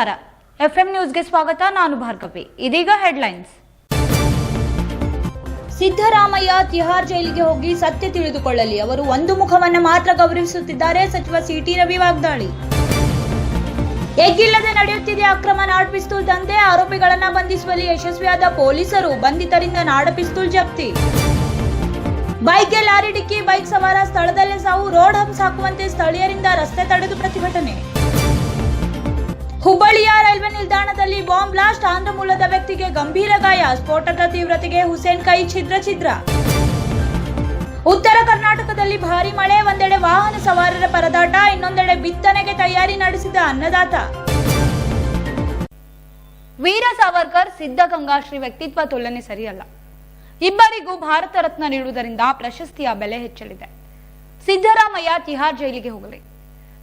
ನಮಸ್ಕಾರ. ಎಫ್ಎಂ ನ್ಯೂಸ್ಗೆ ಸ್ವಾಗತ, ನಾನು ಭಾರ್ಗವಿ. ಇದೀಗ ಹೆಡ್ಲೈನ್ಸ್. ಸಿದ್ದರಾಮಯ್ಯ ತಿಹಾರ್ ಜೈಲಿಗೆ ಹೋಗಿ ಸತ್ಯ ತಿಳಿದುಕೊಳ್ಳಲಿ. ಅವರು ಒಂದು ಮುಖವನ್ನು ಮಾತ್ರ ಗೌರವಿಸುತ್ತಿದ್ದಾರೆ, ಸಚಿವ ಸಿಟಿ ರವಿ ವಾಗ್ದಾಳಿ. ಎಗ್ಗಿಲ್ಲದೆ ನಡೆಯುತ್ತಿದೆ ಅಕ್ರಮ ನಾಡ್ ಪಿಸ್ತೂಲ್ ದಂಧೆ. ಆರೋಪಿಗಳನ್ನು ಬಂಧಿಸುವಲ್ಲಿ ಯಶಸ್ವಿಯಾದ ಪೊಲೀಸರು, ಬಂಧಿತರಿಂದ ನಾಡ ಪಿಸ್ತೂಲ್ ಜಪ್ತಿ. ಬೈಕ್ಗೆ ಲಾರಿ ಡಿಕ್ಕಿ, ಬೈಕ್ ಸವಾರ ಸ್ಥಳದಲ್ಲೇ ಸಾವು, ರೋಡ್ ಹಂಪ್ಸ್ ಹಾಕುವಂತೆ ಸ್ಥಳೀಯರಿಂದ ರಸ್ತೆ ತಡೆದು ಪ್ರತಿಭಟನೆ. ಹುಬ್ಬಳ್ಳಿಯ ರೈಲ್ವೆ ನಿಲ್ದಾಣದಲ್ಲಿ ಬಾಂಬ್ ಬ್ಲಾಸ್ಟ್. ಆಂಧ್ರ ಮೂಲದ ವ್ಯಕ್ತಿಗೆ ಗಂಭೀರ ಗಾಯ. ಸ್ಫೋಟದ ತೀವ್ರತೆಗೆ ಹುಸೇನ್ ಕೈ ಛಿದ್ರ ಛಿದ್ರ. ಉತ್ತರ ಕರ್ನಾಟಕದಲ್ಲಿ ಭಾರಿ ಮಳೆ. ಒಂದೆಡೆ ವಾಹನ ಸವಾರರ ಪರದಾಟ. ಇನ್ನೊಂದೆಡೆ ಬಿತ್ತನೆಗೆ ತಯಾರಿ ನಡೆಸಿದ ಅನ್ನದಾತ. ವೀರ ಸಾವರ್ಕರ್, ಸಿದ್ಧಗಂಗಾ ಶ್ರೀ ವ್ಯಕ್ತಿತ್ವ ತುಲನೆ ಸರಿಯಲ್ಲ. ಇಬ್ಬರಿಗೂ ಭಾರತ ರತ್ನ ನೀಡುವುದರಿಂದ ಪ್ರಶಸ್ತಿಯ ಬೆಲೆ ಹೆಚ್ಚಲಿದೆ. ಸಿದ್ದರಾಮಯ್ಯ ತಿಹಾರ್ ಜೈಲಿಗೆ ಹೋಗಲಿ.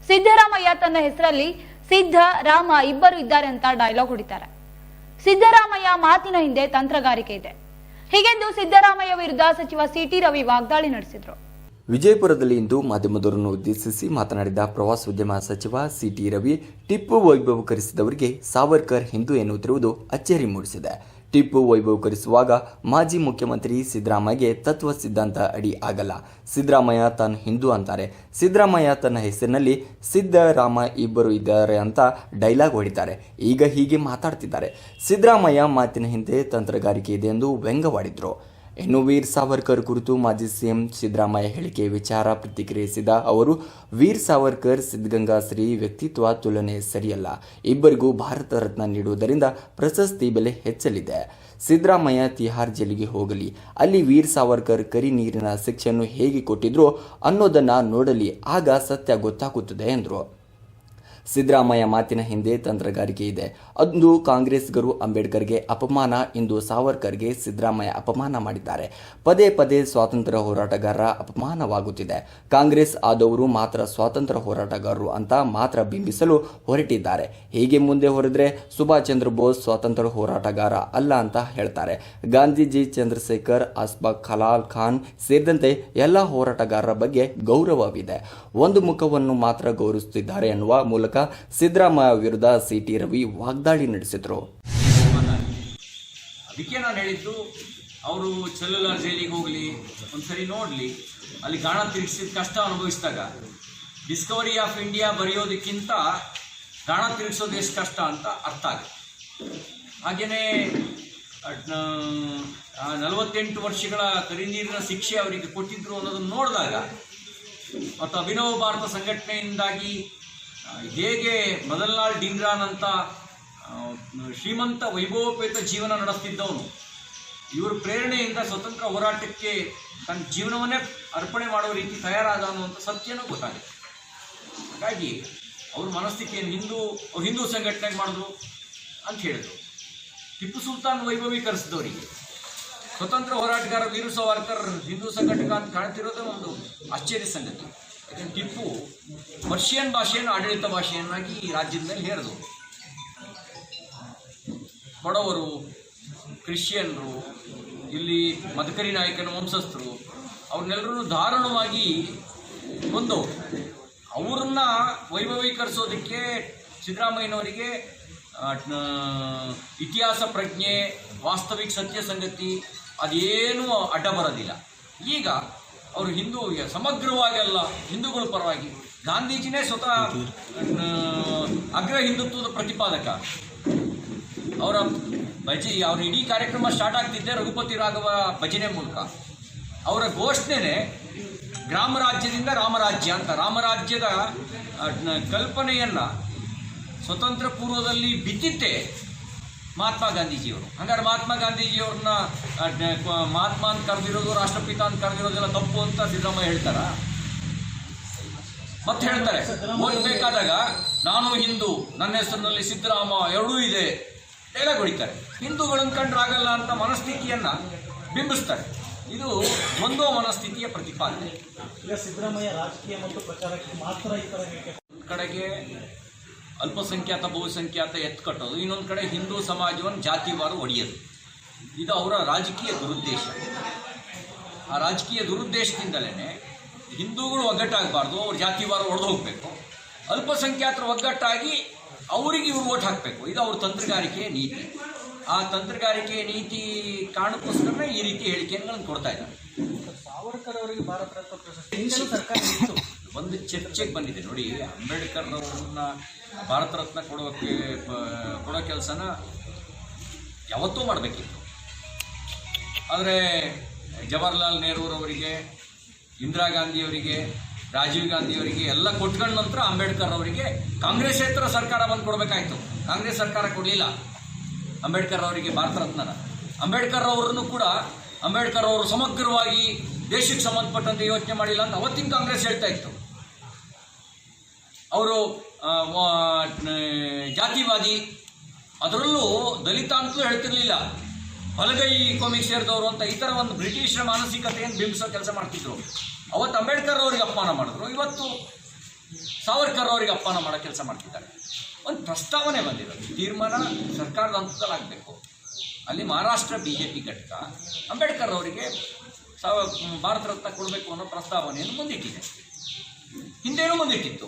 ಸಿದ್ದರಾಮಯ್ಯ ತನ್ನ ಹೆಸರಲ್ಲಿ ಸಿದ್ಧ ರಾಮ ಇಬ್ಬರು ಇದ್ದಾರೆ ಅಂತ ಡೈಲಾಗ್ ಹೊಡಿತಾರೆ. ಸಿದ್ದರಾಮಯ್ಯ ಮಾತಿನ ಹಿಂದೆ ತಂತ್ರಗಾರಿಕೆ ಇದೆ. ಹೀಗೆಂದು ಸಿದ್ದರಾಮಯ್ಯ ವಿರುದ್ಧ ಸಚಿವ ಸಿಟಿ ರವಿ ವಾಗ್ದಾಳಿ ನಡೆಸಿದ್ರು. ವಿಜಯಪುರದಲ್ಲಿ ಇಂದು ಮಾಧ್ಯಮದವರನ್ನು ಉದ್ದೇಶಿಸಿ ಮಾತನಾಡಿದ ಪ್ರವಾಸೋದ್ಯಮ ಸಚಿವ ಸಿಟಿ ರವಿ, ಟಿಪ್ಪು ವೈಭವೀಕರಿಸಿದವರಿಗೆ ಸಾವರ್ಕರ್ ಹಿಂದೂ ಎನ್ನುತ್ತಿರುವುದು ಅಚ್ಚರಿ ಮೂಡಿಸಿದೆ. ಟಿಪ್ಪು ವೈಭವೀಕರಿಸುವಾಗ ಮಾಜಿ ಮುಖ್ಯಮಂತ್ರಿ ಸಿದ್ದರಾಮಯ್ಯಗೆ ತತ್ವ ಸಿದ್ಧಾಂತ ಅಡಿ ಆಗಲ್ಲ. ಸಿದ್ದರಾಮಯ್ಯ ತಾನು ಹಿಂದೂ ಅಂತಾರೆ. ಸಿದ್ದರಾಮಯ್ಯ ತನ್ನ ಹೆಸರಿನಲ್ಲಿ ಸಿದ್ದರಾಮ ಇಬ್ಬರು ಇದ್ದಾರೆ ಅಂತ ಡೈಲಾಗ್ ಹೊಡಿತಾರೆ. ಈಗ ಹೀಗೆ ಮಾತಾಡ್ತಿದ್ದಾರೆ. ಸಿದ್ದರಾಮಯ್ಯ ಮಾತಿನ ಹಿಂದೆ ತಂತ್ರಗಾರಿಕೆ ಇದೆ ಎಂದು ವ್ಯಂಗ್ಯವಾಡಿದ್ರು. ಇನ್ನು ವೀರ್ ಸಾವರ್ಕರ್ ಕುರಿತು ಮಾಜಿ ಸಿಎಂ ಸಿದ್ದರಾಮಯ್ಯ ಹೇಳಿಕೆ ವಿಚಾರ ಪ್ರತಿಕ್ರಿಯಿಸಿದ ಅವರು, ವೀರ್ ಸಾವರ್ಕರ್, ಸಿದ್ಧಗಂಗಾ ಶ್ರೀ ವ್ಯಕ್ತಿತ್ವ ತುಲನೆ ಸರಿಯಲ್ಲ. ಇಬ್ಬರಿಗೂ ಭಾರತ ರತ್ನ ನೀಡುವುದರಿಂದ ಪ್ರಶಸ್ತಿ ಬೆಲೆ ಹೆಚ್ಚಲಿದೆ. ಸಿದ್ದರಾಮಯ್ಯ ತಿಹಾರ್ ಜೈಲಿಗೆ ಹೋಗಲಿ. ಅಲ್ಲಿ ವೀರ್ ಸಾವರ್ಕರ್ ಕರಿ ನೀರಿನ ಶಿಕ್ಷೆಯನ್ನು ಹೇಗೆ ಕೊಟ್ಟಿದ್ರು ಅನ್ನೋದನ್ನು ನೋಡಲಿ. ಆಗ ಸತ್ಯ ಗೊತ್ತಾಗುತ್ತದೆ ಎಂದರು. ಸಿದ್ದರಾಮಯ್ಯ ಮಾತಿನ ಹಿಂದೆ ತಂತ್ರಗಾರಿಕೆ ಇದೆ. ಅಂದು ಕಾಂಗ್ರೆಸ್ಗರು ಅಂಬೇಡ್ಕರ್ಗೆ ಅಪಮಾನ. ಇಂದು ಸಾವರ್ಕರ್ಗೆ ಸಿದ್ದರಾಮಯ್ಯ ಅಪಮಾನ ಮಾಡಿದ್ದಾರೆ. ಪದೇ ಪದೇ ಸ್ವಾತಂತ್ರ್ಯ ಹೋರಾಟಗಾರರ ಅಪಮಾನವಾಗುತ್ತಿದೆ. ಕಾಂಗ್ರೆಸ್ ಆದವರು ಮಾತ್ರ ಸ್ವಾತಂತ್ರ್ಯ ಹೋರಾಟಗಾರರು ಅಂತ ಮಾತ್ರ ಬಿಂಬಿಸಲು ಹೊರಟಿದ್ದಾರೆ. ಹೀಗೆ ಮುಂದೆ ಹೊರದ್ರೆ? ಸುಭಾಷ್ ಚಂದ್ರ ಬೋಸ್ ಸ್ವಾತಂತ್ರ್ಯ ಹೋರಾಟಗಾರ ಅಲ್ಲ ಅಂತ ಹೇಳ್ತಾರೆ. ಗಾಂಧೀಜಿ, ಚಂದ್ರಶೇಖರ್ ಅಸ್ಬಾಕ್ ಖಲಾಲ್ ಖಾನ್ ಸೇರಿದಂತೆ ಎಲ್ಲ ಹೋರಾಟಗಾರರ ಬಗ್ಗೆ ಗೌರವವಿದೆ. ಒಂದು ಮುಖವನ್ನು ಮಾತ್ರ ಗೌರವಿಸುತ್ತಿದ್ದಾರೆ ಎನ್ನುವ ಮೂಲಕ ಸಿದ್ದರಾಮಯ್ಯ ವಿರುದ್ಧ ಸಿಟಿ ರವಿ ವಾಗ್ದಾಳಿ ನಡೆಸಿದರು. ಅದಕ್ಕೆ ನಾನು ಹೇಳಿದ್ದು, ಅವರು ಚಲ್ಲಲ ಜೈಲಿಗೆ ಹೋಗಲಿ, ಒಂದ್ಸರಿ ನೋಡಲಿ. ಅಲ್ಲಿ ಗಾಣ ತಿರುಗಿಸಿದ ಕಷ್ಟ ಅನುಭವಿಸಿದಾಗ ಡಿಸ್ಕವರಿ ಆಫ್ ಇಂಡಿಯಾ ಬರೆಯೋದಕ್ಕಿಂತ ಗಾಣ ತಿರುಗಿಸೋದು ಎಷ್ಟು ಕಷ್ಟ ಅಂತ ಅರ್ಥ ಆಗುತ್ತೆ. ಹಾಗೆಯೇ ನಲವತ್ತೆಂಟು ವರ್ಷಗಳ ಕರಿನೀರಿನ ಶಿಕ್ಷೆ ಅವರಿಗೆ ಕೊಟ್ಟಿದ್ರು ಅನ್ನೋದನ್ನು ನೋಡಿದಾಗ, ಮತ್ತು ಅಭಿನವ ಭಾರತ ಸಂಘಟನೆಯಿಂದಾಗಿ ಹೇಗೆ ಮದಲ್ಲಾಲ್ ಡಿಂಗ್ರಾನ್ ಅಂತ ಶ್ರೀಮಂತ ವೈಭವೋಪೇತ ಜೀವನ ನಡೆಸ್ತಿದ್ದವನು. ಇವರ ಪ್ರೇರಣೆಯಿಂದ ಸ್ವತಂತ್ರ ಹೋರಾಟಕ್ಕೆ ತನ್ನ ಜೀವನವನ್ನೇ ಅರ್ಪಣೆ ಮಾಡುವ ರೀತಿ ತಯಾರಾದ ಅನ್ನುವಂಥ ಸತ್ಯನೂ ಗೊತ್ತಾಗುತ್ತೆ. ಹಾಗಾಗಿ ಅವ್ರ ಮನಸ್ಥಿತಿಯನ್ನು ಹಿಂದೂ ಹಿಂದೂ ಸಂಘಟನೆ ಮಾಡಿದ್ರು ಅಂತ ಹೇಳಿದ್ರು. ಟಿಪ್ಪು ಸುಲ್ತಾನ್ ವೈಭವೀಕರಿಸಿದವರಿಗೆ. ಸ್ವತಂತ್ರ ಹೋರಾಟಗಾರ ವೀರು ಸಾವರ್ಕರ್ ಹಿಂದೂ ಸಂಘಟಕ ಅಂತ ಕಾಣ್ತಿರೋದೇ ಒಂದು ಆಶ್ಚರ್ಯ ಸಂಗತಿ. ಯಾಕಂದ್ರೆ ಟಿಪ್ಪು ಪರ್ಷಿಯನ್ ಭಾಷೆಯನ್ನು ಆಡಳಿತ ಭಾಷೆಯನ್ನಾಗಿ ಈ ರಾಜ್ಯದಲ್ಲಿ ಮೇಲೆ ಹೇರಿದ್ರು. ಬಡವರು ಕ್ರಿಶ್ಚಿಯನ್ರು, ಇಲ್ಲಿ ಮದಕರಿ ನಾಯಕನ ವಂಶಸ್ಥರು ಅವ್ರನ್ನೆಲ್ಲರೂ ದಾರುಣವಾಗಿ ಒಂದು ಅವ್ರನ್ನ ವೈಭವೀಕರಿಸೋದಕ್ಕೆ ಸಿದ್ದರಾಮಯ್ಯನವರಿಗೆ ಇತಿಹಾಸ ಪ್ರಜ್ಞೆ, ವಾಸ್ತವಿಕ ಸತ್ಯ ಸಂಗತಿ, ಅದೇನೂ ಅಡ್ಡ ಬರೋದಿಲ್ಲ. ಈಗ ಅವರು ಹಿಂದೂ ಸಮಗ್ರವಾಗೆಲ್ಲ ಹಿಂದೂಗಳ ಪರವಾಗಿ ಗಾಂಧೀಜಿನೇ ಸ್ವತಃ ಅಗ್ರ ಹಿಂದುತ್ವದ ಪ್ರತಿಪಾದಕ. ಅವರ ಭಜಿ, ಅವ್ರ ಇಡೀ ಕಾರ್ಯಕ್ರಮ ಸ್ಟಾರ್ಟ್ ಆಗ್ತಿದ್ದೆ ರಘುಪತಿ ರಾಘವ ಭಜನೆ ಮೂಲಕ. ಅವರ ಘೋಷಣೆನೇ ಗ್ರಾಮ ರಾಜ್ಯದಿಂದ ರಾಮರಾಜ್ಯ ಅಂತ. ರಾಮರಾಜ್ಯದ ಕಲ್ಪನೆಯನ್ನು ಸ್ವತಂತ್ರ ಪೂರ್ವದಲ್ಲಿ ಬಿತ್ತಿದ್ದೆ ಮಹಾತ್ಮ ಗಾಂಧೀಜಿಯವರು. ಹಂಗಾರೆ ಮಹಾತ್ಮ ಗಾಂಧೀಜಿಯವ್ರನ್ನ ಮಹಾತ್ಮ ಅಂತ ಕರೆದಿರೋದು, ರಾಷ್ಟ್ರಪಿತ ಅಂತ ಕರೆದಿರೋದೆಲ್ಲ ತಪ್ಪು ಅಂತ ಸಿದ್ದರಾಮಯ್ಯ ಹೇಳ್ತಾರ? ಮತ್ತೆ ಹೇಳ್ತಾರೆ ಓದ್ಬೇಕಾದಾಗ ನಾನು ಹಿಂದೂ, ನನ್ನ ಹೆಸರಿನಲ್ಲಿ ಸಿದ್ದರಾಮ ಎರಡೂ ಇದೆ. ಡೈಲಾಗ್ ಹೊಡಿತಾರೆ ಹಿಂದೂಗಳನ್ನು ಕಂಡ್ರೆ ಆಗಲ್ಲ ಅಂತ ಮನಸ್ಥಿತಿಯನ್ನು ಬಿಂಬಿಸ್ತಾರೆ. ಇದು ಒಂದೋ ಮನಸ್ಥಿತಿಯ ಪ್ರತಿಪಾದನೆ. ಈಗ ಸಿದ್ದರಾಮಯ್ಯ ರಾಜಕೀಯ ಮತ್ತು ಪ್ರಚಾರಕ್ಕೆ ಮಾತ್ರ ಈ ಥರ ಹೇಳಿಕೆ ಕಡೆಗೆ ಅಲ್ಪಸಂಖ್ಯಾತ ಬಹುಸಂಖ್ಯಾತ ಎತ್ತು ಕಟ್ಟೋದು ಇನ್ನೊಂದು ಕಡೆ ಹಿಂದೂ ಸಮಾಜವನ್ನು ಜಾತಿವಾರು ಒಡೆಯೋದು. ಇದು ಅವರ ರಾಜಕೀಯ ದುರುದ್ದೇಶ. ಆ ರಾಜಕೀಯ ದುರುದ್ದೇಶದಿಂದಲೇ ಹಿಂದೂಗಳು ಒಗ್ಗಟ್ಟಾಗಬಾರ್ದು ಅವ್ರ ಜಾತಿವಾರು ಒಡೆದು ಹೋಗಬೇಕು. ಅಲ್ಪಸಂಖ್ಯಾತರ ಒಗ್ಗಟ್ಟಾಗಿ ಅವರಿಗೆ ಇವ್ರು ಓಟ್ ಹಾಕಬೇಕು. ಇದು ಅವ್ರ ತಂತ್ರಗಾರಿಕೆಯ ನೀತಿ. ಆ ತಂತ್ರಗಾರಿಕೆಯ ನೀತಿ ಕಾರಣಕ್ಕೋಸ್ಕರ ಈ ರೀತಿ ಹೇಳಿಕೆಗಳನ್ನು ಕೊಡ್ತಾ ಇದ್ದಾರೆ. ಸಾವರ್ಕರ್ ಅವರಿಗೆ ಭಾರತ ರತ್ನ ಪ್ರಶಸ್ತಿ. ಹಿಂದೆನೂ ಸರ್ಕಾರ ಇತ್ತು. ಒಂದು ಚರ್ಚೆಗೆ ಬಂದಿದೆ. ನೋಡಿ ಅಂಬೇಡ್ಕರ್ ಅವರನ್ನ ಭಾರತ ರತ್ನ ಕೊಡೋಕೆ ಕೊಡೋ ಕೆಲಸನ ಯಾವತ್ತೂ ಮಾಡಬೇಕಿತ್ತು. ಆದರೆ ಜವಾಹರ್ಲಾಲ್ ನೆಹರೂರವರಿಗೆ ಇಂದಿರಾ ಗಾಂಧಿಯವರಿಗೆ ರಾಜೀವ್ ಗಾಂಧಿಯವರಿಗೆ ಎಲ್ಲ ಕೊಟ್ಕೊಂಡ ನಂತರ ಅಂಬೇಡ್ಕರ್ ಅವರಿಗೆ ಕಾಂಗ್ರೆಸ್ ಕ್ಷೇತ್ರ ಸರ್ಕಾರ ಬಂದು ಕೊಡಬೇಕಾಯ್ತು. ಕಾಂಗ್ರೆಸ್ ಸರ್ಕಾರ ಕೊಡಲಿಲ್ಲ. ಅಂಬೇಡ್ಕರ್ ಅವರಿಗೆ ಭಾರತ ರತ್ನನ. ಅಂಬೇಡ್ಕರ್ ಅವರನ್ನು ಕೂಡ ಅಂಬೇಡ್ಕರ್ ಅವರು ಸಮಗ್ರವಾಗಿ ದೇಶಕ್ಕೆ ಸಂಬಂಧಪಟ್ಟಂತೆ ಯೋಚನೆ ಮಾಡಿಲ್ಲ ಅಂತ ಅವತ್ತಿನ ಕಾಂಗ್ರೆಸ್ ಹೇಳ್ತಾ ಇತ್ತು. ಅವರು ಜಾತಿವಾದಿ, ಅದರಲ್ಲೂ ದಲಿತ ಅಂತಲೂ ಹೇಳ್ತಿರ್ಲಿಲ್ಲ. ಬಲಗೈ ಕೋಮಿಗೆ ಸೇರಿದವರು ಅಂತ ಈ ಥರ ಒಂದು ಬ್ರಿಟಿಷರ ಮಾನಸಿಕತೆಯನ್ನು ಬಿಂಬಿಸೋ ಕೆಲಸ ಮಾಡ್ತಿದ್ರು. ಅವತ್ತು ಅಂಬೇಡ್ಕರ್ ಅವರಿಗೆ ಅಪಮಾನ ಮಾಡಿದ್ರು. ಇವತ್ತು ಸಾವರ್ಕರ್ ಅವರಿಗೆ ಅಪಮಾನ ಮಾಡೋ ಕೆಲಸ ಮಾಡ್ತಿದ್ದಾರೆ. ಒಂದು ಪ್ರಸ್ತಾವನೆ ಬಂದಿರೋದು ತೀರ್ಮಾನ ಸರ್ಕಾರದ ಹಂತದಲ್ಲಾಗಬೇಕು. ಅಲ್ಲಿ ಮಹಾರಾಷ್ಟ್ರ ಬಿ ಜೆ ಪಿ ಘಟಕ ಅಂಬೇಡ್ಕರ್ ಅವರಿಗೆ ಸಾವ ಭಾರತ ರತ್ನ ಕೊಡಬೇಕು ಅನ್ನೋ ಪ್ರಸ್ತಾವನೆಯನ್ನು ಮುಂದಿಟ್ಟಿದೆ. ಹಿಂದೇನೂ ಮುಂದಿಟ್ಟಿತ್ತು.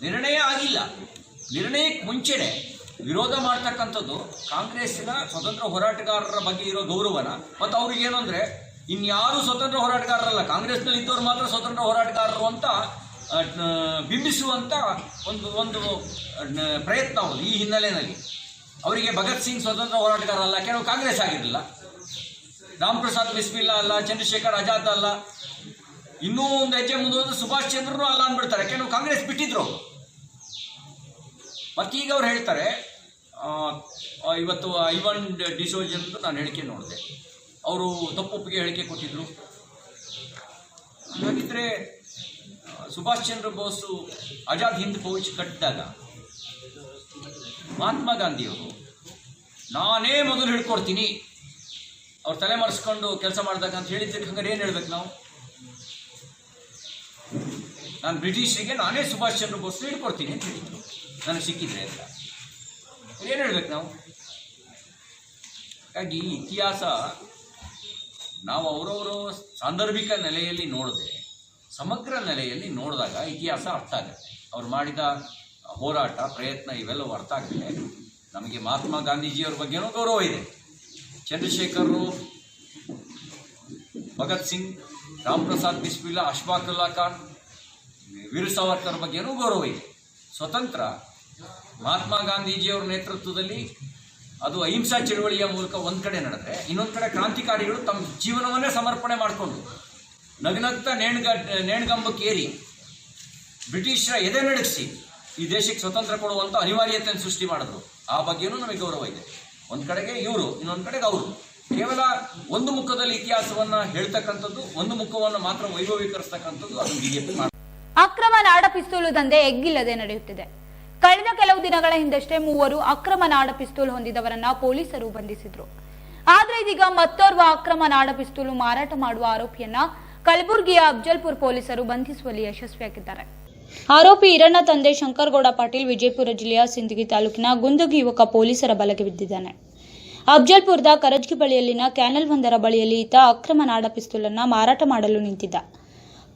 ನಿರ್ಣಯ ಆಗಿಲ್ಲ. ನಿರ್ಣಯಕ್ಕೆ ಮುಂಚೆನೆ ವಿರೋಧ ಮಾಡ್ತಕ್ಕಂಥದ್ದು ಕಾಂಗ್ರೆಸ್ಸಿನ ಸ್ವತಂತ್ರ ಹೋರಾಟಗಾರರ ಬಗ್ಗೆ ಇರೋ ಗೌರವನ, ಮತ್ತು ಅವ್ರಿಗೆ ಏನು ಅಂದರೆ ಇನ್ಯಾರು ಸ್ವತಂತ್ರ ಹೋರಾಟಗಾರರಲ್ಲ, ಕಾಂಗ್ರೆಸ್ನಲ್ಲಿ ಇದ್ದವ್ರು ಮಾತ್ರ ಸ್ವತಂತ್ರ ಹೋರಾಟಗಾರರು ಅಂತ ಬಿಂಬಿಸುವಂಥ ಒಂದು ಒಂದು ಪ್ರಯತ್ನ ಅವರು ಈ ಹಿನ್ನೆಲೆಯಲ್ಲಿ. ಅವರಿಗೆ ಭಗತ್ ಸಿಂಗ್ ಸ್ವತಂತ್ರ ಹೋರಾಟಗಾರ ಅಲ್ಲ ಕೆಲವು ಕಾಂಗ್ರೆಸ್ ಆಗಿರಲಿಲ್ಲ. ರಾಮ್ ಪ್ರಸಾದ್ ಬಿಸ್ಮಿಲ್ಲಾ ಅಲ್ಲ, ಚಂದ್ರಶೇಖರ್ ಆಜಾದ್ ಅಲ್ಲ, ಇನ್ನೂ ಒಂದು ಹೆಜ್ಜೆ ಮುಂದೆ ಸುಭಾಷ್ ಚಂದ್ರನು ಅಲ್ಲ ಅಂದ್ಬಿಡ್ತಾರೆ. ಕೆಲವು ಕಾಂಗ್ರೆಸ್ ಬಿಟ್ಟಿದ್ರು ಅವರು. ಮತ್ತೀಗ ಅವ್ರು ಹೇಳ್ತಾರೆ ಇವತ್ತು ಐವನ್ ಡಿಸೋಜ್ ಅಂತ ನಾನು ಹೇಳಿಕೆ ನೋಡಿದೆ. ಅವರು ತಪ್ಪೊಪ್ಪಿಗೆ ಹೇಳಿಕೆ ಕೊಟ್ಟಿದ್ರು. ಹಾಗಿದ್ರೆ ಸುಭಾಷ್ ಚಂದ್ರ ಬೋಸು ಆಜಾದ್ ಹಿಂದ್ ಫೌಜ್ ಕಟ್ಟಿದಾಗ, ಮಹಾತ್ಮ ಗಾಂಧಿಯವರು, ನಾನೇ ಮೊದಲು ಹಿಡ್ಕೊಡ್ತೀನಿ ಅವ್ರು ತಲೆ ಮರೆಸ್ಕೊಂಡು ಕೆಲಸ ಮಾಡಿದಾಗ ಅಂತ ಹೇಳಿದ್ದಕ್ಕೆ ಹಂಗಾರೆ ಏನು ಹೇಳ್ಬೇಕು ನಾವು? ನಾನು ಬ್ರಿಟಿಷರಿಗೆ ನಾನೇ ಸುಭಾಷ್ ಚಂದ್ರ ಬೋಸ್ ಹಿಡ್ಕೊಡ್ತೀನಿ ಅಂತ ಹೇಳಿದ್ರು. ನನಗೆ ಸಿಕ್ಕಿದ್ರೆ ಅಂತ ಏನು ಹೇಳ್ಬೇಕು ನಾವು? ಹಾಗಾಗಿ ಇತಿಹಾಸ ನಾವು ಅವರವರ ಸಾಂದರ್ಭಿಕ ನೆಲೆಯಲ್ಲಿ ನೋಡದೆ, ಸಮಗ್ರ ನೆಲೆಯಲ್ಲಿ ನೋಡಿದಾಗ ಇತಿಹಾಸ ಅರ್ಥ ಆಗುತ್ತೆ. ಅವ್ರು ಮಾಡಿದ ಹೋರಾಟ, ಪ್ರಯತ್ನ ಇವೆಲ್ಲವೂ ಅರ್ಥ ಆಗುತ್ತೆ. ನಮಗೆ ಮಹಾತ್ಮ ಗಾಂಧೀಜಿಯವ್ರ ಬಗ್ಗೆನೂ ಗೌರವ ಇದೆ. ಚಂದ್ರಶೇಖರರು, ಭಗತ್ ಸಿಂಗ್ ರಾಮ್ ಪ್ರಸಾದ್ ಬಿಸ್ಮಿಲ್ಲಾ ಅಶ್ಫಾಕುಲ್ಲಾ ಖಾನ್ ವೀರ ಸಾವರ್ಕರ್ ಬಗ್ಗೆನೂ ಗೌರವ ಇದೆ. ಸ್ವತಂತ್ರ ಮಹಾತ್ಮ ಗಾಂಧೀಜಿಯವರ ನೇತೃತ್ವದಲ್ಲಿ ಅದು ಅಹಿಂಸಾ ಚಳುವಳಿಯ ಮೂಲಕ ಒಂದು ಕಡೆ ನಡೆದ್ರೆ, ಇನ್ನೊಂದು ಕಡೆ ಕ್ರಾಂತಿಕಾರಿಗಳು ತಮ್ಮ ಜೀವನವನ್ನೇ ಸಮರ್ಪಣೆ ಮಾಡಿಕೊಂಡು, ನಗನಗ್ತ ನೇಣ್ಗ ನೇಣ್ಗಂಬಕ್ಕೇರಿ ಬ್ರಿಟಿಷರ ಎದೆ ನಡೆಸಿ ಈ ದೇಶಕ್ಕೆ ಸ್ವತಂತ್ರ ಕೊಡುವಂಥ ಅನಿವಾರ್ಯತೆಯನ್ನು ಸೃಷ್ಟಿ ಮಾಡಿದ್ರು. ಆ ಬಗ್ಗೆಯೂ ನಮಗೆ ಗೌರವ ಇದೆ. ಒಂದು ಕಡೆಗೆ ಇವರು, ಇನ್ನೊಂದು ಕಡೆಗೆ ಅವರು. ಕೇವಲ ಒಂದು ಮುಖದಲ್ಲಿ ಇತಿಹಾಸವನ್ನ ಹೇಳ್ತಕ್ಕಂಥದ್ದು, ಒಂದು ಮುಖವನ್ನು ಮಾತ್ರ ವೈಭವೀಕರಿಸ್ತಕ್ಕಂಥದ್ದು ಅದು ಬಿಜೆಪಿ ಅಕ್ರಮ ನಾಡ ಪಿಸ್ತೂಲು ದಂಧೆ ಎಗ್ಗಿಲ್ಲದೆ ನಡೆಯುತ್ತಿದೆ. ಕಳೆದ ಕೆಲವು ದಿನಗಳ ಹಿಂದಷ್ಟೇ ಮೂವರು ಅಕ್ರಮ ನಾಡ ಪಿಸ್ತೂಲ್ ಹೊಂದಿದವರನ್ನ ಪೊಲೀಸರು ಬಂಧಿಸಿದ್ರು. ಆದ್ರೆ ಇದೀಗ ಮತ್ತೋರ್ವ ಅಕ್ರಮ ನಾಡ ಪಿಸ್ತೂಲು ಮಾರಾಟ ಮಾಡುವ ಆರೋಪಿಯನ್ನ ಕಲಬುರಗಿಯ ಅಫ್ಜಲ್ಪುರ್ ಪೊಲೀಸರು ಬಂಧಿಸುವಲ್ಲಿ ಯಶಸ್ವಿಯಾಗಿದ್ದಾರೆ. ಆರೋಪಿ ಈರಣ್ಣ ತಂದೆ ಶಂಕರಗೌಡ ಪಾಟೀಲ್ ವಿಜಯಪುರ ಜಿಲ್ಲೆಯ ಸಿಂದಗಿ ತಾಲೂಕಿನ ಗುಂದಗಿ ಯುವಕ ಪೊಲೀಸರ ಬಲೆಗೆ ಬಿದ್ದಿದ್ದಾನೆ. ಅಫ್ಜಲ್ಪುರದ ಕರಜ್ಗಿ ಬಳಿಯಲ್ಲಿನ ಕ್ಯಾನಲ್ ಒಂದರ ಬಳಿಯಲ್ಲಿ ಈತ ಅಕ್ರಮ ನಾಡ ಪಿಸ್ತೂಲನ್ನ ಮಾರಾಟ ಮಾಡಲು ನಿಂತಿದ್ದ.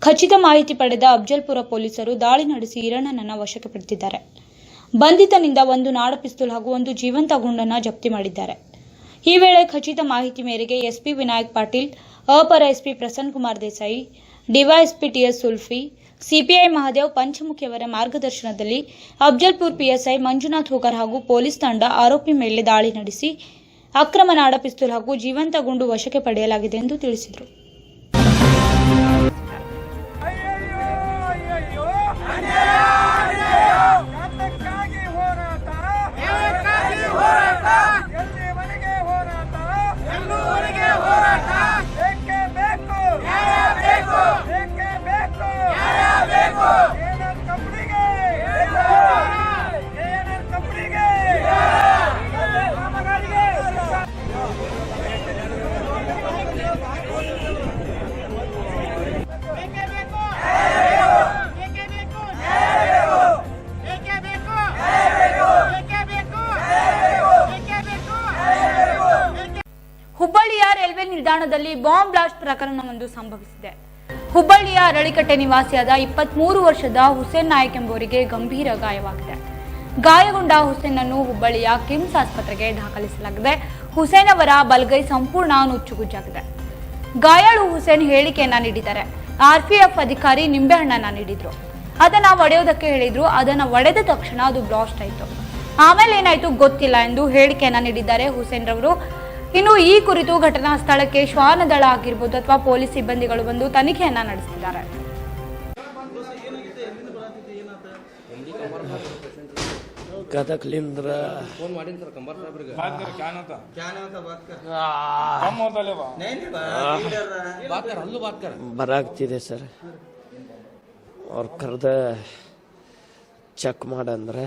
ಖಚಿತ ಮಾಹಿತಿ ಪಡೆದ ಅಫ್ಜಲ್ಪುರ ಪೊಲೀಸರು ದಾಳಿ ನಡೆಸಿ ಈರಣ್ಣನನ್ನ ವಶಕ್ಕೆ ಪಡೆದಿದ್ದಾರೆ ಬಂಧಿತನಿಂದ ಒಂದು ನಾಡ ಪಿಸ್ತೂಲ್ ಹಾಗೂ ಒಂದು ಜೀವಂತ ಗುಂಡನ್ನು ಜಪ್ತಿ ಮಾಡಿದ್ದಾರೆ. ಈ ವೇಳೆ ಖಚಿತ ಮಾಹಿತಿ ಮೇರೆಗೆ ಎಸ್ಪಿ ವಿನಾಯಕ್ ಪಾಟೀಲ್, ಅಪರ SP Prasanna Kumar Desai, DYSP TS Sulfi, CPI Mahadev ಪಂಚಮುಖಿಯವರ ಮಾರ್ಗದರ್ಶನದಲ್ಲಿ ಅಫ್ಜಲ್ಪುರ್ ಪಿಎಸ್ಐ ಮಂಜುನಾಥ್ ಹೋಗರ್ ಹಾಗೂ ಪೊಲೀಸ್ ತಂಡ ಆರೋಪಿ ಮೇಲೆ ದಾಳಿ ನಡೆಸಿ, ಅಕ್ರಮ ನಾಡ ಪಿಸ್ತೂಲ್ ಹಾಗೂ ಜೀವಂತ ಗುಂಡು ವಶಕ್ಕೆ ಪಡೆಯಲಾಗಿದೆ ಎಂದು ತಿಳಿಸಿದರು. ನಿಲ್ದಾಣದಲ್ಲಿ ಬಾಂಬ್ ಬ್ಲಾಸ್ಟ್ ಪ್ರಕರಣವೊಂದು ಸಂಭವಿಸಿದೆ. ಹುಬ್ಬಳ್ಳಿಯ ಅರಳಿಕಟ್ಟೆ ನಿವಾಸಿಯಾದ ಇಪ್ಪತ್ಮೂರು ವರ್ಷದ ಹುಸೇನ್ ನಾಯಕ್ ಎಂಬುವರಿಗೆ ಗಂಭೀರ ಗಾಯವಾಗಿದೆ. ಗಾಯಗೊಂಡ ಹುಸೇನ್ ಅನ್ನು ಹುಬ್ಬಳ್ಳಿಯ ಕಿಮ್ಸ್ ಆಸ್ಪತ್ರೆಗೆ ದಾಖಲಿಸಲಾಗಿದೆ. ಹುಸೇನ್ ಅವರ ಬಲಗೈ ಸಂಪೂರ್ಣ ನುಚ್ಚುಗುಜ್ಜಾಗಿದೆ. ಗಾಯಾಳು ಹುಸೇನ್ ಹೇಳಿಕೆಯನ್ನ ನೀಡಿದ್ದಾರೆ. ಆರ್ಪಿಎಫ್ ಅಧಿಕಾರಿ ನಿಂಬೆಹಣ್ಣನ್ನ ನೀಡಿದ್ರು. ಅದನ್ನ ಒಡೆಯೋದಕ್ಕೆ ಹೇಳಿದ್ರು, ಅದನ್ನ ಒಡೆದ ತಕ್ಷಣ ಅದು ಬ್ಲಾಸ್ಟ್ ಆಯಿತು. ಆಮೇಲೆ ಏನಾಯ್ತು ಗೊತ್ತಿಲ್ಲ ಎಂದು ಹೇಳಿಕೆಯನ್ನ ನೀಡಿದ್ದಾರೆ ಹುಸೇನ್ ರವರು ಇನ್ನು ಈ ಕುರಿತು ಘಟನಾ ಸ್ಥಳಕ್ಕೆ ಶ್ವಾನದಳ ಆಗಿರ್ಬೋದು ಅಥವಾ ಪೊಲೀಸ್ ಸಿಬ್ಬಂದಿಗಳು ಬಂದು ತನಿಖೆಯನ್ನ ನಡೆಸಿದ್ದಾರೆ. ಗದಗ್ಲಿಂದ್ರ ಬರಾಗ್ತಿದೆ ಸರ್. ಅವ್ರು ಕರೆದ ಚೆಕ್ ಮಾಡಂದ್ರೆ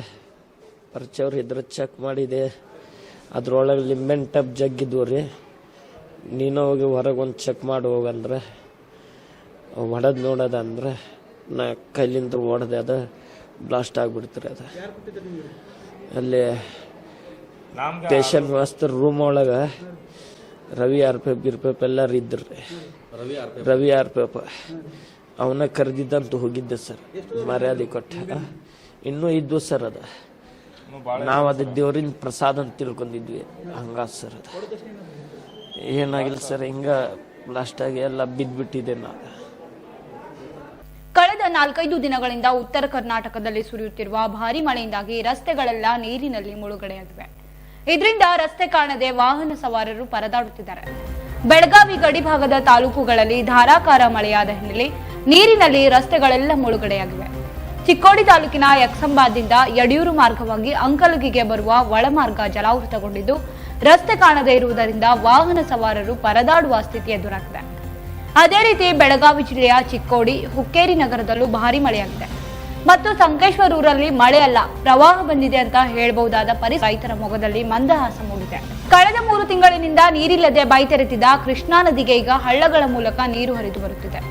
ಪರಿಚಯವ್ರು ಇದ್ರೆ ಚೆಕ್ ಮಾಡಿದೆ. ಅದ್ರೊಳಗೆ ಲಿಂಬೆನ್ ಟಬ್ ಜಗ್ಗಿದ್ವು ರೀ. ನೀನು ಹೋಗಿ ಹೊರಗೆ ಒಂದು ಚೆಕ್ ಮಾಡಿ ಹೋಗಂದ್ರೆ. ಹೊಡೆದ್ ನೋಡೋದಂದ್ರೆ ನಾ ಕೈಲಿಂದ ಹೊಡೆದೆ ಅದು ಬ್ಲಾಸ್ಟ್ ಆಗಿಬಿಡ್ತೀರಿ ಅದು. ಅಲ್ಲಿ ಪೇಷಂಟ್ ವ್ಯವಸ್ಥೆ ರೂಮ್ ಒಳಗೆ ರವಿ ಆರ್ ಪಿ ಎಫ್ ಗಿರ್ ಪಿ ಎಫ್ ಎಲ್ಲರೂ ಇದ್ರು ರೀ. Ravi R P F. ಅವನ ಕರೆದಿದ್ದಂತ ಹೋಗಿದ್ದೆ ಸರ್ ಮರ್ಯಾದೆ ಕೊಟ್ಟ. ಇನ್ನೂ ಇದ್ವು ಸರ್ ಅದ. ನಾವು ಅದು ದೇವ್ರಿನ ಪ್ರಸಾದ ಅಂತ ತಿಳ್ಕೊಂಡಿದ್ವಿ. ಹಂಗ ಸರ್ ಅದು. ಏನಾಗಿಲ್ಲ ಸರ್ ಹಿಂಗ ಲಾಸ್ಟ್ ಆಗಿ ಎಲ್ಲ ಬಿದ್ದ್ಬಿಟ್ಟಿದೆ ನಾನು ಕಳೆದ ನಾಲ್ಕೈದು ದಿನಗಳಿಂದ ಉತ್ತರ ಕರ್ನಾಟಕದಲ್ಲಿ ಸುರಿಯುತ್ತಿರುವ ಭಾರಿ ಮಳೆಯಿಂದಾಗಿ ರಸ್ತೆಗಳೆಲ್ಲ ನೀರಿನಲ್ಲಿ ಮುಳುಗಡೆಯಾಗಿವೆ. ಇದರಿಂದ ರಸ್ತೆ ಕಾಣದೆ ವಾಹನ ಸವಾರರು ಪರದಾಡುತ್ತಿದ್ದಾರೆ. ಬೆಳಗಾವಿ ಗಡಿಭಾಗದ ತಾಲೂಕುಗಳಲ್ಲಿ ಧಾರಾಕಾರ ಮಳೆಯಾದ ಹಿನ್ನೆಲೆ ನೀರಿನಲ್ಲಿ ರಸ್ತೆಗಳೆಲ್ಲ ಮುಳುಗಡೆಯಾಗಿವೆ. ಚಿಕ್ಕೋಡಿ ತಾಲೂಕಿನ ಯಕ್ಸಂಬಾದಿಂದ ಯಡಿಯೂರು ಮಾರ್ಗವಾಗಿ ಅಂಕಲುಗಿಗೆ ಬರುವ ಒಳಮಾರ್ಗ ಜಲಾವೃತಗೊಂಡಿದ್ದು, ರಸ್ತೆ ಕಾಣದೇ ಇರುವುದರಿಂದ ವಾಹನ ಸವಾರರು ಪರದಾಡುವ ಸ್ಥಿತಿ ಎದುರಾಗಿದೆ ಅದೇ ರೀತಿ ಬೆಳಗಾವಿ ಜಿಲ್ಲೆಯ ಚಿಕ್ಕೋಡಿ, ಹುಕ್ಕೇರಿ ನಗರದಲ್ಲೂ ಭಾರಿ ಮಳೆಯಾಗಿದೆ. ಮತ್ತು ಸಂಕೇಶ್ವರ ಊರಲ್ಲಿ ಮಳೆ ಅಲ್ಲ, ಪ್ರವಾಹ ಬಂದಿದೆ ಅಂತ ಹೇಳಬಹುದಾದ ಪರಿ ರೈತರ ಮೊಗದಲ್ಲಿ ಮಂದಹಾಸ ಮೂಡಿದೆ. ಕಳೆದ ಮೂರು ತಿಂಗಳಿನಿಂದ ನೀರಿಲ್ಲದೆ ಬೈತೆರೆತಿದ್ದ ಕೃಷ್ಣಾ ನದಿಗೆ ಈಗ ಹಳ್ಳಗಳ ಮೂಲಕ ನೀರು ಹರಿದು ಬರುತ್ತಿದೆ.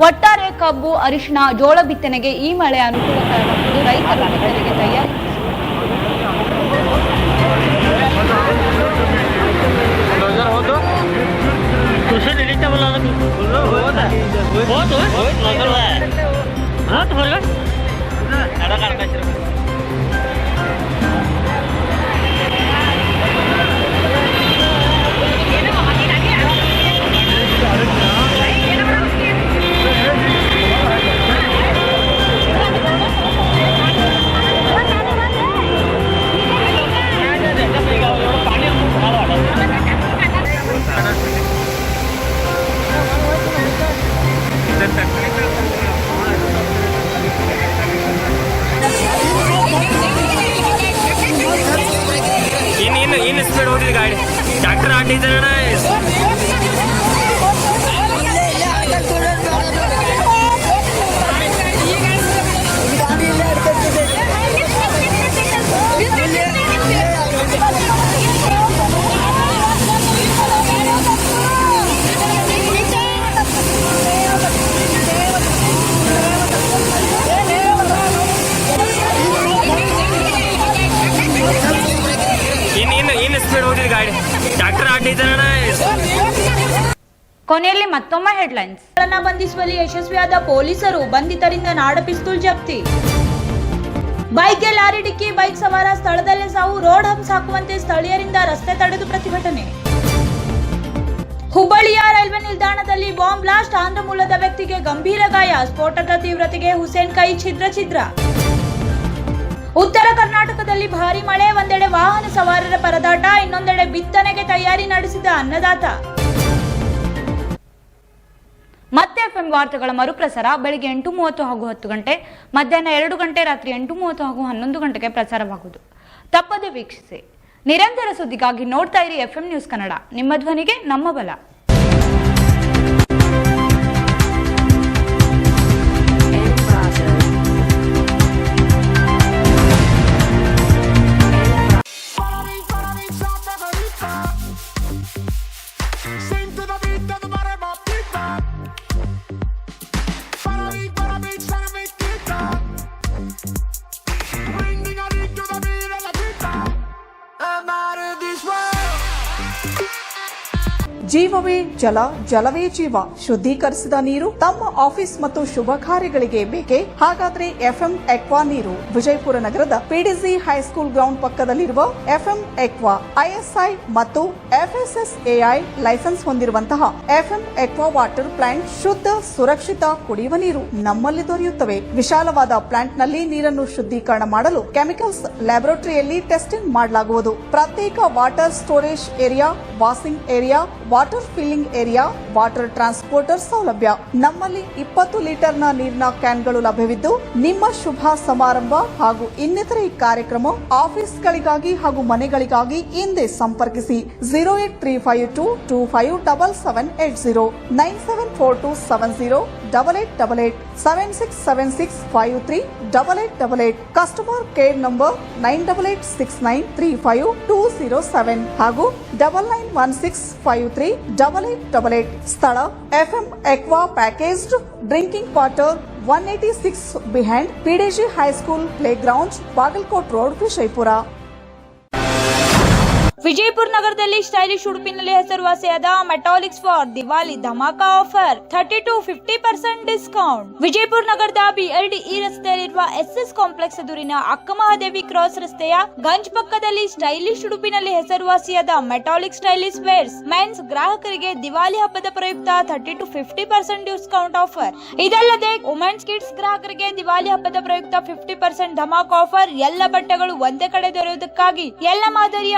ಒಟ್ಟಾರೆ ಕಬ್ಬು ಅರಿಶಿಣ ಜೋಳ ಬಿತ್ತನೆಗೆ ಈ ಮಳೆ ಅನುಕೂಲಕರವಾಗಿದ್ದು ರೈತರು ಬಿತ್ತನೆಗೆ ತಯಾರಿ ಇನ್ನು ಸ್ಪೀಡ್ ಹೋಗ್ತಿದೆ ಗಾಡಿ ಡಾಕ್ಟರ್ ಆಟಿದ್ದಾರಣ ಸ್ಪೀಡ್ ಹೋಗಿದೆ ಗಾಡಿ. ಡಾಕ್ಟರ್ ಆಟಿದ್ದಾರಣ ಕೊನೆಯಲ್ಲಿ ಮತ್ತೊಮ್ಮೆ ಹೆಡ್ಲೈನ್ಸ್ ಬಂಧಿಸುವಲ್ಲಿ ಯಶಸ್ವಿಯಾದ ಪೊಲೀಸರು ಬಂಧಿತರಿಂದ ನಾಡ ಪಿಸ್ತೂಲ್ ಜಪ್ತಿ. ಬೈಕ್ಗೆ ಲಾರಿ ಡಿಕ್ಕಿ ಬೈಕ್ ಸವಾರ ಸ್ಥಳದಲ್ಲೇ ಸಾವು ರೋಡ್ ಹಂಪ್ಸ್ ಹಾಕುವಂತೆ ಸ್ಥಳೀಯರಿಂದ ರಸ್ತೆ ತಡೆದು ಪ್ರತಿಭಟನೆ. ಹುಬ್ಬಳ್ಳಿಯ ರೈಲ್ವೆ ನಿಲ್ದಾಣದಲ್ಲಿ ಬಾಂಬ್ ಬ್ಲಾಸ್ಟ್ ಆಂಧ್ರ ಮೂಲದ ವ್ಯಕ್ತಿಗೆ ಗಂಭೀರ ಗಾಯ. ಸ್ಫೋಟದ ತೀವ್ರತೆಗೆ ಹುಸೇನ್ ಕೈ ಛಿದ್ರ ಛಿದ್ರ. ಉತ್ತರ ಕರ್ನಾಟಕದಲ್ಲಿ ಭಾರಿ ಮಳೆ, ಒಂದೆಡೆ ವಾಹನ ಸವಾರರ ಪರದಾಟ, ಇನ್ನೊಂದೆಡೆ ಬಿತ್ತನೆಗೆ ತಯಾರಿ ನಡೆಸಿದ ಅನ್ನದಾತ. ಮತ್ತೆ ಎಫ್ಎಂ ವಾರ್ತೆಗಳ ಮರುಪ್ರಸಾರ ಬೆಳಿಗ್ಗೆ ಎಂಟು ಮೂವತ್ತು ಹಾಗೂ ಹತ್ತು ಗಂಟೆ, ಮಧ್ಯಾಹ್ನ ಎರಡು ಗಂಟೆ, ರಾತ್ರಿ ಎಂಟು ಮೂವತ್ತು ಹಾಗೂ ಹನ್ನೊಂದು ಗಂಟೆಗೆ ಪ್ರಸಾರವಾಗುವುದು. ತಪ್ಪದೆ ವೀಕ್ಷಿಸಿ. ನಿರಂತರ ಸುದ್ದಿಗಾಗಿ ನೋಡ್ತಾ ಇರಿ ಎಫ್ಎಂ ನ್ಯೂಸ್ ಕನ್ನಡ. ನಿಮ್ಮ ಧ್ವನಿಗೆ ನಮ್ಮ ಬಲ. This world. ಜೀವವೇ ಜಲ, ಜಲವೇ ಜೀವ, ಶುದ್ಧೀಕರಿಸಿದ ನೀರು, ತಮ್ಮ ಆಫೀಸ್ ಮತ್ತು ಶುಭ ಕಾರ್ಯಗಳಿಗೆ ಬೇಕೆ? ಹಾಗಾದ್ರೆ ಎಫ್ಎಂ ಎಕ್ವಾ ನೀರು, ವಿಜಯಪುರ ನಗರದ ಪಿಡಿಸಿ ಹೈಸ್ಕೂಲ್ ಗ್ರೌಂಡ್ ಪಕ್ಕದಲ್ಲಿರುವ ಎಫ್ಎಂ ಎಕ್ವಾ, ಐಎಸ್ಐ ಮತ್ತು ಎಫ್ಎಸ್ಎಸ್ಎಐ ಲೈಸೆನ್ಸ್ ಹೊಂದಿರುವಂತಹ ಎಫ್ಎಂ ಎಕ್ವಾ ವಾಟರ್ ಪ್ಲಾಂಟ್ ಶುದ್ಧ, ಸುರಕ್ಷಿತ, ಕುಡಿಯುವ ನೀರು ನಮ್ಮಲ್ಲಿ ದೊರೆಯುತ್ತವೆ. ವಿಶಾಲವಾದ ಪ್ಲಾಂಟ್ನಲ್ಲಿ ನೀರನ್ನು ಶುದ್ಧೀಕರಣ ಮಾಡಲು ಕೆಮಿಕಲ್ಸ್ ಲ್ಯಾಬೊರೇಟರಿಯಲ್ಲಿ ಟೆಸ್ಟಿಂಗ್ ಮಾಡಲಾಗುವುದು. ಪ್ರತ್ಯೇಕ water storage area, washing area water filling area, water transporter ಸೌಲಭ್ಯ. ನಮ್ಮಲ್ಲಿ ಇಪ್ಪತ್ತು ಲೀಟರ್ನ ನೀರಿನ ಕ್ಯಾನ್ಗಳು ಲಭ್ಯವಿದ್ದು, ನಿಮ್ಮ ಶುಭ ಸಮಾರಂಭ ಹಾಗೂ ಇನ್ನಿತರ ಈ ಕಾರ್ಯಕ್ರಮ ಆಫೀಸ್ಗಳಿಗಾಗಿ ಹಾಗೂ ಮನೆಗಳಿಗಾಗಿ ಹಿಂದೆ ಸಂಪರ್ಕಿಸಿ. Zero eight three five two two five double seven eight zero, nine seven four two seven zero double eight double eight seven six seven six five three double eight double eight customer care number nine double eight six nine three five two zero seven ಹಾಗೂ double nine one six five three double eight double eight ಸ್ಥಳ FM aqua packaged drinking water one eighty six behind PDG high school play ground Bagalkot road Vijayapura Vijayapura ನಗರದಲ್ಲಿ stylish ಉಡುಪಿನಲ್ಲಿ ಹೆಸರುವಾಸಿಯಾದ Metallics for Diwali dhamaka offer thirty to fifty percent discount. Vijayapura ನಗರದ BLDE ರಸ್ತೆಯಲ್ಲಿರುವ S S complex ಎದುರಿನ Akkamahadevi cross ರಸ್ತೆಯ ಗಂಜ್ ಪಕ್ಕದಲ್ಲಿ stylish ಉಡುಪಿನಲ್ಲಿ ಹೆಸರುವಾಸಿಯಾದ ಮೆಟಾಲಿಕ್ ಸ್ಟೈಲಿಶ್ ವೇರ್ಸ್ ಮೆನ್ಸ್ ಗ್ರಾಹಕರಿಗೆ ದಿವಾಲಿ ಹಬ್ಬದ ಪ್ರಯುಕ್ತ thirty to fifty percent discount offer. ಇದಲ್ಲದೆ ವುಮೆನ್ಸ್ ಕಿಡ್ಸ್ ಗ್ರಾಹಕರಿಗೆ ದಿವಾಲಿ ಹಬ್ಬದ ಪ್ರಯುಕ್ತ ಫಿಫ್ಟಿ ಪರ್ಸೆಂಟ್ ಧಮಾಕ್ ಆಫರ್. ಎಲ್ಲ ಬಟ್ಟೆಗಳು ಒಂದೇ ಕಡೆ ದೊರೆಯುವುದಕ್ಕಾಗಿ ಎಲ್ಲ ಮಾದರಿಯ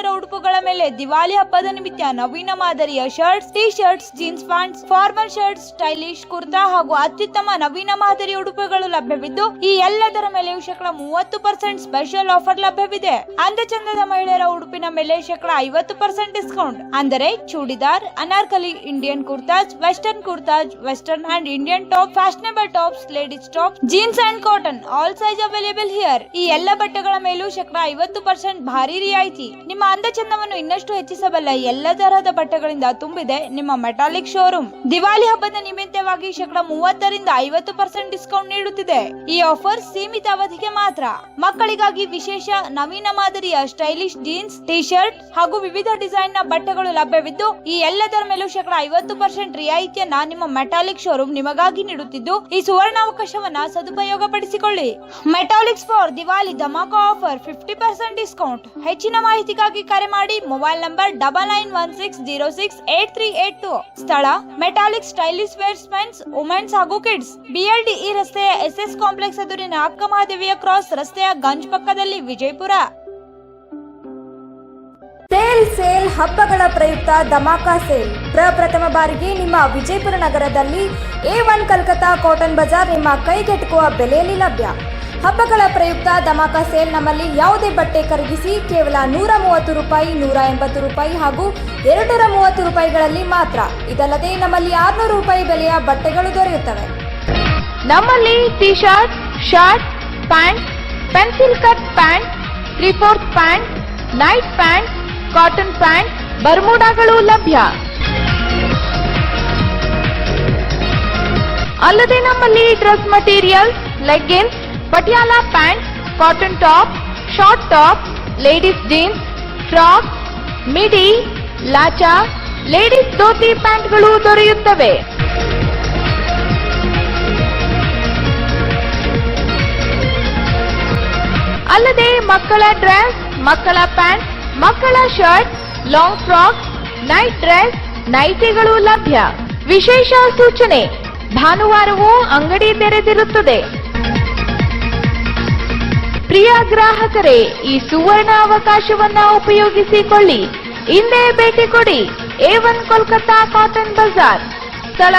ಪುರುಷರ ಉಡುಪುಗಳ ಮೇಲೆ ದಿವಾಲಿ ಹಬ್ಬದ ನಿಮಿತ್ತ ನವೀನ ಮಾದರಿಯ shirts T shirts jeans pants, formal shirts, stylish kurta ಹಾಗೂ ಅತ್ಯುತ್ತಮ ನವೀನ ಮಾದರಿಯ ಉಡುಪುಗಳು ಲಭ್ಯವಿದ್ದು, ಈ ಎಲ್ಲದರ ಮೇಲೆ ಶೇಕಡ ಮೂವತ್ತು ಪರ್ಸೆಂಟ್ ಸ್ಪೆಷಲ್ ಆಫರ್ ಲಭ್ಯವಿದೆ. ಅಂದಚಂದದ ಮಹಿಳೆಯರ ಉಡುಪಿನ ಮೇಲೆ ಶೇಕಡ ಐವತ್ತು ಪರ್ಸೆಂಟ್ ಡಿಸ್ಕೌಂಟ್ ಅಂದರೆ churidar, Anarkali Indian kurtas, western kurtas, western and Indian top, fashionable tops, ladies top jeans and cotton all size available here ಈ ಎಲ್ಲ ಬಟ್ಟೆಗಳ ಮೇಲೂ ಶೇಕಡ ಐವತ್ತು ಪರ್ಸೆಂಟ್ ಭಾರಿ ರಿಯಾಯಿತಿ. ನಿಮ್ಮ ಅಂದಚಂದವನ್ನು ಇನ್ನಷ್ಟು ಹೆಚ್ಚಿಸಬಲ್ಲ ಎಲ್ಲ ತರಹದ ಬಟ್ಟೆಗಳಿಂದ ತುಂಬಿದೆ ನಿಮ್ಮ ಮೆಟಾಲಿಕ್ ಶೋರೂಮ್. ದಿವಾಲಿ ಹಬ್ಬದ ನಿಮಿತ್ತವಾಗಿ ಶೇಕಡಾ ಮೂವತ್ತರಿಂದ ಐವತ್ತು ಪರ್ಸೆಂಟ್ ಡಿಸ್ಕೌಂಟ್ ನೀಡುತ್ತಿದೆ. ಈ ಆಫರ್ ಸೀಮಿತ ಅವಧಿಗೆ ಮಾತ್ರ. ಮಕ್ಕಳಿಗಾಗಿ ವಿಶೇಷ ನವೀನ ಮಾದರಿಯ ಸ್ಟೈಲಿಶ್ ಜೀನ್ಸ್ ಟಿ ಶರ್ಟ್ ಹಾಗೂ ವಿವಿಧ ಡಿಸೈನ್ನ ಬಟ್ಟೆಗಳು ಲಭ್ಯವಿದ್ದು, ಈ ಎಲ್ಲದರ ಮೇಲೂ ಶೇಕಡಾ ಐವತ್ತು ಪರ್ಸೆಂಟ್ ರಿಯಾಯಿತಿಯನ್ನ ನಿಮ್ಮ ಮೆಟಾಲಿಕ್ ಶೋರೂಮ್ ನಿಮಗಾಗಿ ನೀಡುತ್ತಿದ್ದು, ಈ ಸುವರ್ಣಾವಕಾಶವನ್ನ ಸದುಪಯೋಗ ಪಡಿಸಿಕೊಳ್ಳಿ metallics for Diwali dhamaka offer fifty percent discount. ಹೆಚ್ಚಿನ ಮಾಹಿತಿಗಾಗಿ ಕರೆ ಮಾಡಿ mobile number double nine one six zero six eight three eight two. ಸ್ಥಳ, metallic stylish wears mens womens ಹಾಗೂ ಕಿಡ್ಸ್. ಬಿಎಲ್ಡಿ ಈ ರಸ್ತೆಯ ಎಸ್ ಎಸ್ ಕಾಂಪ್ಲೆಕ್ಸ್ ಎದುರಿನ ಅಕ್ಕಮಹಾದೇವಿಯ ಕ್ರಾಸ್ ರಸ್ತೆಯ ಗಂಜ್ ಪಕ್ಕದಲ್ಲಿ ವಿಜಯಪುರ. ಸೇಲ್ ಸೇಲ್, ಹಬ್ಬಗಳ ಪ್ರಯುಕ್ತ ಧಮಾಕಾ ಸೇಲ್. ಪ್ರಪ್ರಥಮ ಬಾರಿಗೆ ನಿಮ್ಮ ವಿಜಯಪುರ ನಗರದಲ್ಲಿ A one Calcutta cotton Bazaar ನಿಮ್ಮ ಕೈಗೆಟುಕುವ ಬೆಲೆಯಲ್ಲಿ ಲಭ್ಯ. ಹಬ್ಬಗಳ ಪ್ರಯುಕ್ತ ಧಮಾಕ ಸೇಲ್ ನಮ್ಮಲ್ಲಿ ಯಾವುದೇ ಬಟ್ಟೆ ಖರೀದಿಸಿ ಕೇವಲ ನೂರ ಮೂವತ್ತು ರೂಪಾಯಿ, ನೂರ ಎಂಬತ್ತು ರೂಪಾಯಿ ಹಾಗೂ ಎರಡೂರ ಮೂವತ್ತು ರೂಪಾಯಿಗಳಲ್ಲಿ ಮಾತ್ರ. ಇದಲ್ಲದೆ ನಮ್ಮಲ್ಲಿ ಆರುನೂರು ರೂಪಾಯಿ ಬೆಲೆಯ ಬಟ್ಟೆಗಳು ದೊರೆಯುತ್ತವೆ. ನಮ್ಮಲ್ಲಿ T shirt shirt pant pencil cut pant three fourth pant night pant cotton pant ಬರ್ಮುಡಾಗಳು ಲಭ್ಯ. ಅಲ್ಲದೆ ನಮ್ಮಲ್ಲಿ dress material leggings Patiala pant cotton top short top ladies jeans frock midi lacha ladies dhoti ಪ್ಯಾಂಟ್ಗಳು ದೊರೆಯುತ್ತವೆ. ಅಲ್ಲದೆ ಮಕ್ಕಳ ಡ್ರೆಸ್ ಮಕ್ಕಳ ಪ್ಯಾಂಟ್ ಮಕ್ಕಳ shirt long frock night dress ನೈಟಿಗಳು ಲಭ್ಯ. ವಿಶೇಷ ಸೂಚನೆ, ಭಾನುವಾರವೂ ಅಂಗಡಿ ತೆರೆದಿರುತ್ತದೆ. ಪ್ರಿಯ ಗ್ರಾಹಕರೇ ಈ ಸುವರ್ಣ ಅವಕಾಶವನ್ನ ಉಪಯೋಗಿಸಿಕೊಳ್ಳಿ. ಹಿಂದೆ ಭೇಟಿ ಕೊಡಿ A one Kolkata cotton Bazaar. ಸ್ಥಳ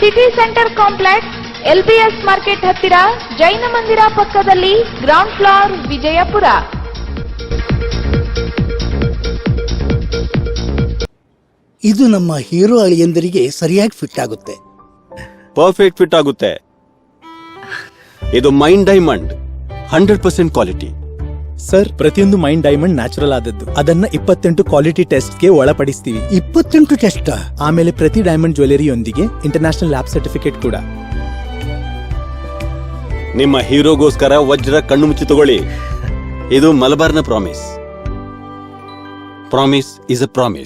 city centre complex LBS market ಹತ್ತಿರ ಜೈನ ಮಂದಿರ ಪಕ್ಕದಲ್ಲಿ ಗ್ರೌಂಡ್ ಫ್ಲೋರ್ ವಿಜಯಪುರ. ಇದು ನಮ್ಮ ಹೀರೋ ಅಳಿಯಂದರಿಗೆ ಸರಿಯಾಗಿ ಫಿಟ್ ಆಗುತ್ತೆ. ಪರ್ಫೆಕ್ಟ್ ಫಿಟ್ ಆಗುತ್ತೆ. ಇದು mind diamond. Hundred percent quality. Sir ಪ್ರತಿಯೊಂದು ಮೈಂಡ್ ಡೈಮಂಡ್ ನ್ಯಾಚುರಲ್ ಆದದ್ದು. ಅದನ್ನ ಇಪ್ಪತ್ತೆಂಟು ಕ್ವಾಲಿಟಿ ಟೆಸ್ಟ್ಗೆ ಒಳಪಡಿಸ್ತೀವಿ. ಇಪ್ಪತ್ತೆಂಟು ಟೆಸ್ಟ್? ಆಮೇಲೆ ಪ್ರತಿ ಡೈಮಂಡ್ ಜ್ಯುವೆಲರಿಯೊಂದಿಗೆ ಇಂಟರ್ನ್ಯಾಷನಲ್ ಲ್ಯಾಬ್ ಸರ್ಟಿಫಿಕೇಟ್ ಕೂಡ. ನಿಮ್ಮ ಹೀರೋಗೋಸ್ಕರ ವಜ್ರ ಕಣ್ಣು ಮುಚ್ಚಿ ತಗೊಳ್ಳಿ. ಇದು ಮಲಬಾರ್ನ promise. Promise is a promise.